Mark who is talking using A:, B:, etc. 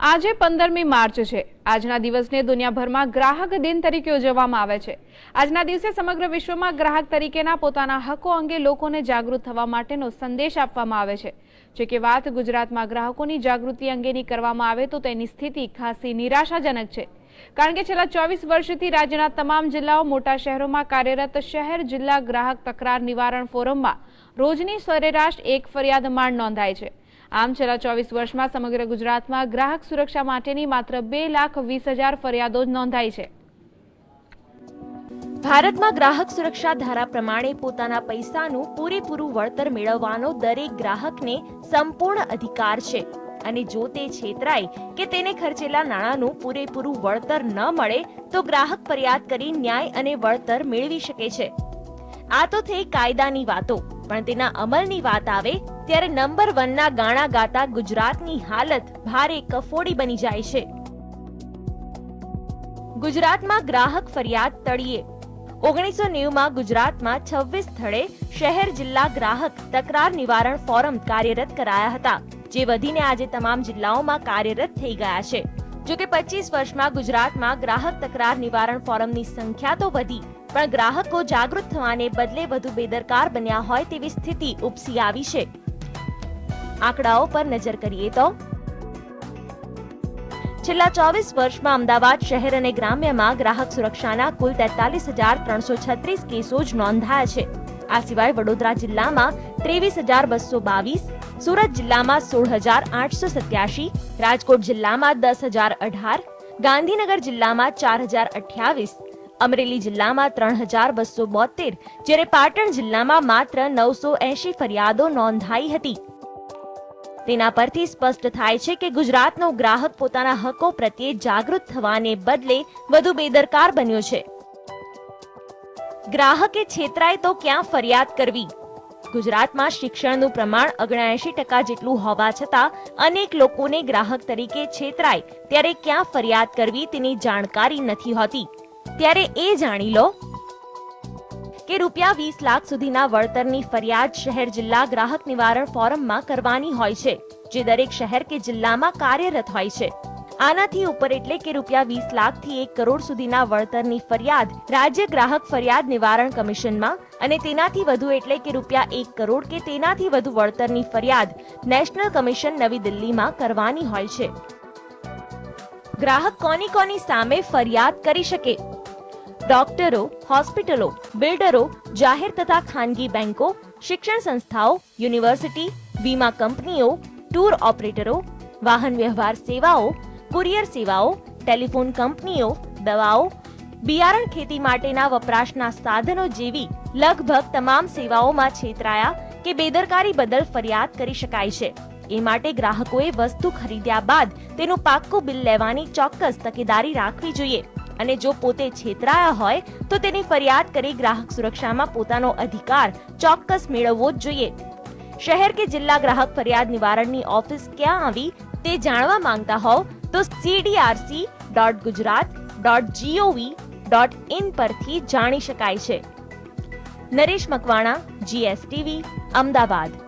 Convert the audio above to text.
A: આજે પંદરમી માર્ચ છે. આજના દિવસને દુનિયાભરમાં ગ્રાહક દિન તરીકે ઉજવવામાં આવે છે. આજના દિવસે સમગ્ર વિશ્વમાં ગ્રાહક તરીકેના પોતાના હકો અંગે લોકોને જાગૃત થવા માટેનો સંદેશ આપવામાં આવે છે. જો કે વાત ગુજરાતમાં ગ્રાહકોની જાગૃતિ અંગેની કરવામાં આવે તો તેની સ્થિતિ ખાસી નિરાશાજનક છે. કારણ કે છેલ્લા ચોવીસ વર્ષથી રાજ્યના તમામ જિલ્લાઓ મોટા શહેરોમાં કાર્યરત શહેર જિલ્લા ગ્રાહક તકરાર નિવારણ ફોરમમાં રોજની સરેરાશ એક ફરિયાદ માંડ નોંધાય છે. આમ છેલ્લા ચોવીસ વર્ષમાં સમગ્ર ગુજરાતમાં ગ્રાહક સુરક્ષા માટેની માત્ર બે લાખ વીસ હજાર ફરિયાદો નોંધાઈ છે.
B: ભારતમાં ગ્રાહક સુરક્ષા ધારા પ્રમાણે પોતાના પૈસાનું પૂરેપૂરું વળતર મેળવવાનો દરેક ગ્રાહકને સંપૂર્ણ અધિકાર છે. અને જો તે છેતરાય કે તેને ખર્ચેલા નાણાંનું પૂરેપૂરું વળતર ન મળે, તો ગ્રાહક ફરિયાદ કરી ન્યાય અને વળતર મેળવી શકે છે. આ તો થઈ કાયદાની વાતો. પણ તેના અમલની વાત આવે, ત્યારે નંબર વનના ગાણા ગાતા ગુજરાતની હાલત ભારે કફોડી બની જાય છે. ગુજરાતમાં ગ્રાહક ફરિયાદ તળિયે ઓગણીસો નેવુંમાં ગુજરાતમાં છવ્વીસ સ્થળે શહેર જિલ્લા ગ્રાહક તકરાર નિવારણ ફોરમ કાર્યરત કરાયા હતા, જે વધીને આજે તમામ જિલ્લાઓમાં કાર્યરત થઈ ગયા છે. જો કે પચીસ વર્ષમાં ગુજરાતમાં ગ્રાહક તકરાર નિવારણ ફોરમની સંખ્યા તો વધી, પણ ગ્રાહકો જાગૃત થવાને બદલે વધુ બેદરકાર બન્યા હોય તેવી સ્થિતિ ઉપસી આવી છે. આંકડાઓ પર નજર કરીએ તો છેલ્લા ચોવીસ વર્ષમાં અમદાવાદ શહેર અને ગ્રામ્યમાં ગ્રાહક સુરક્ષાના કુલ તેતાલીસ હજાર ત્રણસો છત્રીસ કેસો જ નોંધાયા છે. આ સિવાય વડોદરા જિલ્લામાં ત્રેવીસ હજાર બસો બાવીસ સુરત જિલ્લામાં સોળ હજાર આઠસો સત્યાસી, રાજકોટ જિલ્લામાં દસ હજાર અઢાર, ગાંધીનગર જિલ્લામાં ચાર હજાર અઠ્યાવીસ, અમરેલી જિલ્લામાં ત્રણ હજાર બસો બોતેર, જ્યારે પાટણ જિલ્લામાં માત્ર નવસો એસી ફરિયાદો નોંધાઈ હતી. તેના પરથી સ્પષ્ટ થાય છે કે ગુજરાતનો ગ્રાહક પોતાના હકો પ્રત્યે જાગૃત થવાને બદલે વધુ બેદરકાર બન્યો છે. ગ્રાહકે છેતરાય તો ક્યાં ફરિયાદ કરવી? ગુજરાતમાં શિક્ષણનું પ્રમાણ ઓગણએંશી ટકા જેટલું હોવા છતાં અનેક લોકોને ગ્રાહક તરીકે છેતરાય ત્યારે ક્યાં ફરિયાદ કરવી તેની જાણકારી નથી હોતી. ત્યારે એ જાણી લો કે રૂપિયા વીસ લાખ સુધીના વળતરની ફરિયાદ શહેર જિલ્લા ગ્રાહક નિવારણ ફોરમમાં કરવાની હોય છે, જે દરેક શહેર કે જિલ્લામાં કાર્યરત હોય છે. આનાથી ઉપર એટલે કે રૂપિયા વીસ લાખથી એક કરોડ સુધીના વળતરની ફરિયાદ રાજ્ય ગ્રાહક ફરિયાદ નિવારણ કમિશનમાં અને તેનાથી વધુ એટલે કે રૂપિયા એક કરોડ કે તેનાથી વધુ વળતરની ફરિયાદ નેશનલ કમિશન નવી દિલ્હીમાં કરવાની હોય છે. ગ્રાહક કોની કોની સામે ફરિયાદ કરી શકે? ડોક્ટરો, હોસ્પિટલો, બિલ્ડરો, જાહેર તથા ખાનગી બેંકો, શિક્ષણ સંસ્થાઓ, યુનિવર્સિટી, વીમા કંપનીઓ, ટૂર ઓપરેટરો, વાહન વ્યવહાર સેવાઓ કુરિયર સેવાઓ, ટેલિફોન કંપનીઓ, દવાઓ, બિયારણ ખેતી માટેના વપરાશના સાધનો જેવી લગભગ તમામ સેવાઓમાં છેતરાયા કે બેદરકારી બદલ ફરિયાદ કરી શકાય છે. એ માટે ગ્રાહકોએ વસ્તુ ખરીદ્યા બાદ તેનું પાક્કું બિલ લેવાની ચોક્કસ તકેદારી રાખવી જોઈએ અને જો પોતે છેતરાયા હોય તો તેની ફરિયાદ કરી ગ્રાહક સુરક્ષામાં પોતાનો અધિકાર ચોક્કસ મેળવવો જ જોઈએ. શહેર કે જિલ્લા ગ્રાહક ફરિયાદ નિવારણની ઓફિસ ક્યાં આવી તે જાણવા માંગતા હોવ તો CDRC dot Gujarat dot GOV dot in પરથી જાણી શકાય છે. નરેશ મકવાણા જીએસટીવી અમદાવાદ.